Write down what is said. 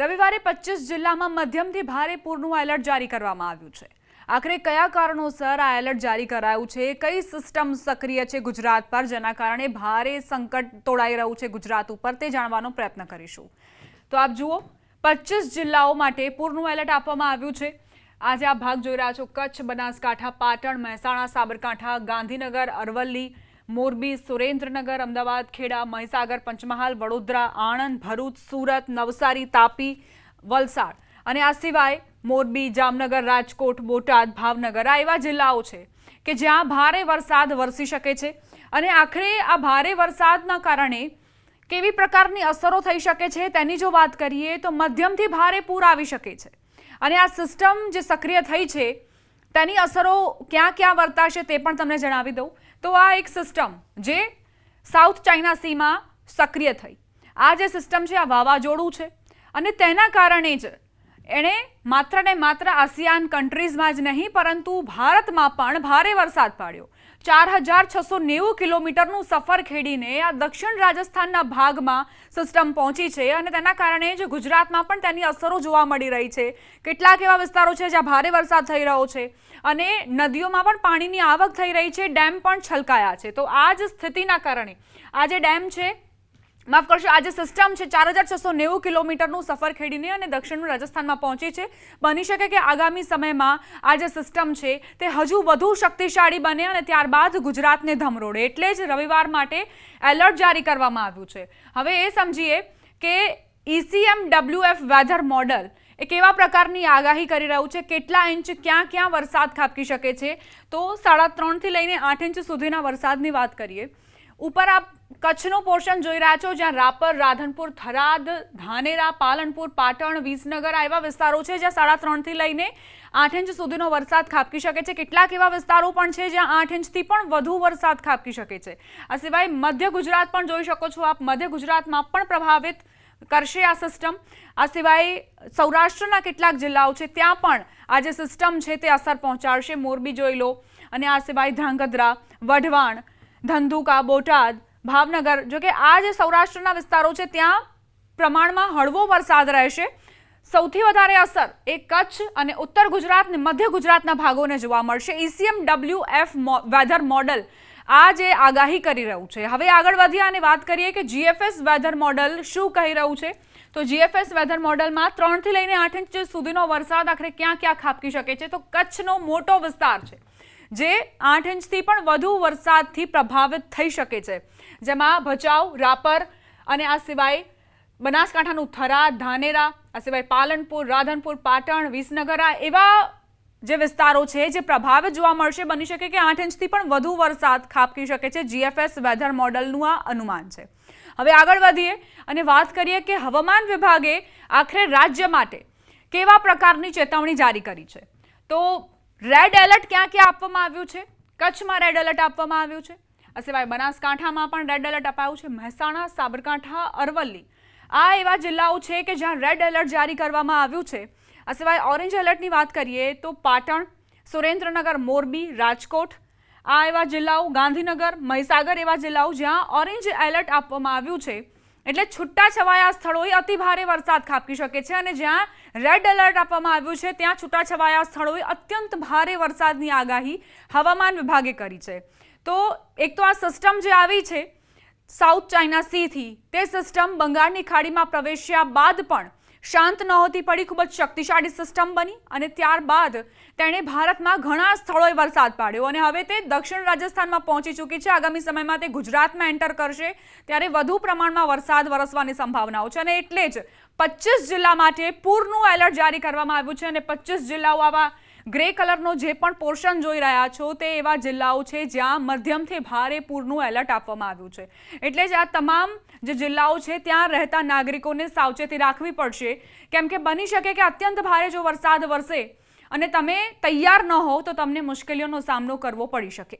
રવિવારે પચીસ જિલ્લામાં મધ્યમથી ભારે પૂરનું એલર્ટ જારી કરવામાં આવ્યું છે. આખરે કયા કારણોસર આ એલર્ટ જારી કરાયું છે? કઈ સિસ્ટમ સક્રિય છે ગુજરાત પર, જેના કારણે ભારે સંકટ તોડાઈ રહ્યું છે ગુજરાત ઉપર તે જાણવાનો પ્રયત્ન કરીશું. તો આપ જુઓ પચીસ જિલ્લાઓ માટે પૂરનું એલર્ટ આપવામાં આવ્યું છે. આજે આ ભાગ જોઈ રહ્યા છો. કચ્છ, બનાસકાંઠા, પાટણ, મહેસાણા, સાબરકાંઠા, ગાંધીનગર, અરવલ્લી મોરબી, સુરેન્દ્રનગર, અમદાવાદ, ખેડા, મહીસાગર, પંચમહાલ, વડોદરા, આણંદ, ભરૂચ, સુરત, નવસારી, તાપી, વલસાડ. અને આ સિવાય મોરબી, જામનગર, રાજકોટ, બોટાદ, ભાવનગર આ એવા જિલ્લાઓ છે કે જ્યાં ભારે વરસાદ વરસી શકે છે. અને આખરે આ ભારે વરસાદના કારણે કેવી પ્રકારની અસરો થઈ શકે છે તેની જો વાત કરીએ તો મધ્યમથી ભારે પૂર આવી શકે છે. અને આ સિસ્ટમ જે સક્રિય થઈ છે તેની અસરો ક્યાં ક્યાં વર્તાશે તે પણ તમને જણાવી દઉં. તો આ એક સિસ્ટમ જે સાઉથ ચાઇના સીમાં સક્રિય થઈ. આ જે સિસ્ટમ છે, આ વાવાઝોડું છે અને તેના કારણે જ એણે માત્ર ને માત્ર આસિયાન કન્ટ્રીઝમાં જ નહીં, પરંતુ ભારતમાં પણ ભારે વરસાદ પાડ્યો. ચાર હજાર છસો નેવું કિલોમીટરનું સફર ખેડીને આ દક્ષિણ રાજસ્થાનના ભાગમાં સિસ્ટમ પહોંચી છે અને તેના કારણે જ ગુજરાતમાં પણ તેની અસરો જોવા મળી રહી છે. કેટલાક એવા વિસ્તારો છે જ્યાં ભારે વરસાદ થઈ રહ્યો છે અને નદીઓમાં પણ પાણીની આવક થઈ રહી છે, ડેમ પણ છલકાયા છે. તો આ જ સ્થિતિના કારણે આ જે ડેમ છે માફ કરશો, આજે સિસ્ટમ છે, ચાર હજાર છસો નેવું કિલોમીટરનું સફર ખેડીને અને દક્ષિણ રાજસ્થાનમાં પહોંચી છે. બની શકે કે આગામી સમયમાં આ જે સિસ્ટમ છે, તે હજુ વધુ શક્તિશાળી બને અને ત્યારબાદ ગુજરાતને ધમરોડે એટલે જ રવિવાર માટે એલર્ટ જારી કરવામાં આવ્યું છે. હવે એ સમજીએ કે ઈસીએમ ડબલ્યુએફ વેધર મોડલ એ કેવા પ્રકારની આગાહી કરી રહ્યું છે, કેટલા ઇંચ ક્યાં ક્યાં વરસાદ ખાબકી શકે છે? તો સાડા ત્રણથી લઈને આઠ ઇંચ સુધીના વરસાદની વાત કરીએ. ઉપર આપ કચ્છનું પોર્શન જોઈ રહ્યા છો, જ્યાં રાપર, રાધનપુર, થરાદ, ધાનેરા, પાલનપુર, પાટણ, વિસનગર આ એવા વિસ્તારો છે, જ્યાં સાડા ત્રણથી લઈને આઠ ઇંચ સુધીનો વરસાદ ખાબકી શકે છે. કેટલાક એવા વિસ્તારો પણ છે, જ્યાં આઠ ઇંચથી પણ વધુ વરસાદ ખાબકી શકે છે. આ સિવાય મધ્ય ગુજરાત પણ જોઈ શકો છો આપ. મધ્ય ગુજરાતમાં પણ પ્રભાવિત કરશે આ સિસ્ટમ આ સિવાય સૌરાષ્ટ્રના કેટલાક જિલ્લાઓ છે, ત્યાં પણ આ જે સિસ્ટમ છે, તે અસર પહોંચાડશે. મોરબી જોઈ લો. અને આ સિવાય ધ્રાંગધ્રા, વઢવાણ ધંધુકા બોટાદ, ભાવનગર, જો કે આ જે સૌરાષ્ટ્રના વિસ્તારો છે, ત્યાં પ્રમાણમાં હળવો વરસાદ રહેશે. સૌથી વધારે અસર એ કચ્છ અને ઉત્તર ગુજરાત અને મધ્ય ગુજરાતના ભાગોને જોવા મળશે. ECM W F weather model આ જે આગાહી કરી રહ્યું છે. હવે આગળ વધ્યા અને વાત કરીએ કે જીએફએસ વેધર મોડલ શું કહી રહ્યું છે? તો જીએફએસ વેધર મોડલમાં ત્રણથી લઈને આઠ ઇંચ સુધીનો વરસાદ આખરે ક્યાં ક્યાં ખાબકી શકે છે? તો કચ્છનો મોટો વિસ્તાર છે. જે આઠ ઇંચથી પણ વધુ વરસાદથી પ્રભાવિત થઈ શકે છે. જેમાં ભચાઉ, રાપર અને આ સિવાય બનાસકાંઠાનું થરાદ ધાનેરા, આ સિવાય પાલનપુર, રાધનપુર, પાટણ, વિસનગર એવા જે વિસ્તારો છે જે પ્રભાવિત જોવા મળશે, બની શકે કે આઠ ઇંચથી પણ વધુ વરસાદ ખાબકી શકે છે જીએફએસ વેધર મોડલનું આ અનુમાન છે. હવે આગળ વધીએ અને વાત કરીએ કે હવામાન વિભાગે આખરે રાજ્ય માટે કેવા પ્રકારની ચેતવણી જારી કરી છે. તો રેડ એલર્ટ ક્યાં ક્યાં આપવામાં આવ્યું છે? કચ્છમાં રેડ એલર્ટ આપવામાં આવ્યું છે. આ સિવાય બનાસકાંઠામાં પણ રેડ એલર્ટ અપાયું છે. મહેસાણા, સાબરકાંઠા, અરવલ્લી. આ એવા જિલ્લાઓ છે કે જ્યાં રેડ એલર્ટ જારી કરવામાં આવ્યું છે. આ સિવાય ઓરેન્જ એલર્ટની વાત કરીએ તો પાટણ, સુરેન્દ્રનગર, મોરબી, રાજકોટ, આ એવા જિલ્લાઓ, ગાંધીનગર, મહીસાગર એવા જિલ્લાઓ જ્યાં ઓરેન્જ એલર્ટ આપવામાં આવ્યું છે. એટલે છૂટા છવાયા સ્થળોએ અતિ ભારે વરસાદ ખાબકી શકે છે અને જ્યાં રેડ એલર્ટ આપવામાં આવ્યું છે, ત્યાં છૂટા છવાયા સ્થળોએ અત્યંત ભારે વરસાદની આગાહી હવામાન વિભાગે કરી છે. તો એક તો આ સિસ્ટમ જે આવી છે સાઉથ ચાઇના સીથી તે સિસ્ટમ બંગાળની ખાડીમાં પ્રવેશ્યા બાદ પણ શાંત નહોતી પડી, ખૂબ જ શક્તિશાળી સિસ્ટમ બની અને ત્યારબાદ તેણે ભારતમાં ઘણા સ્થળોએ વરસાદ પાડ્યો અને હવે તે દક્ષિણ રાજસ્થાનમાં પહોંચી ચૂકી છે. આગામી સમયમાં તે ગુજરાતમાં એન્ટર કરશે ત્યારે વધુ પ્રમાણમાં વરસાદ વરસવાની સંભાવનાઓ છે અને એટલે જ પચીસ જિલ્લા માટે પૂરનું એલર્ટ જારી કરવામાં આવ્યું છે અને પચીસ જિલ્લાઓ આવા ગ્રે કલરનો જે પણ પોર્શન જોઈ રહ્યા છો તે એવા જિલ્લાઓ છે જ્યાં મધ્યમથી ભારે પૂરનું એલર્ટ આપવામાં આવ્યું છે. એટલે જ આ તમામ જે જિલ્લાઓ છે ત્યાં રહેતા નાગરિકોને સાવચેતી રાખવી પડશે. કેમ કે બની શકે કે અત્યંત ભારે જો વરસાદ વરસે અને તમે તૈયાર ન હો તો તમને મુશ્કેલીઓનો સામનો કરવો પડી શકે.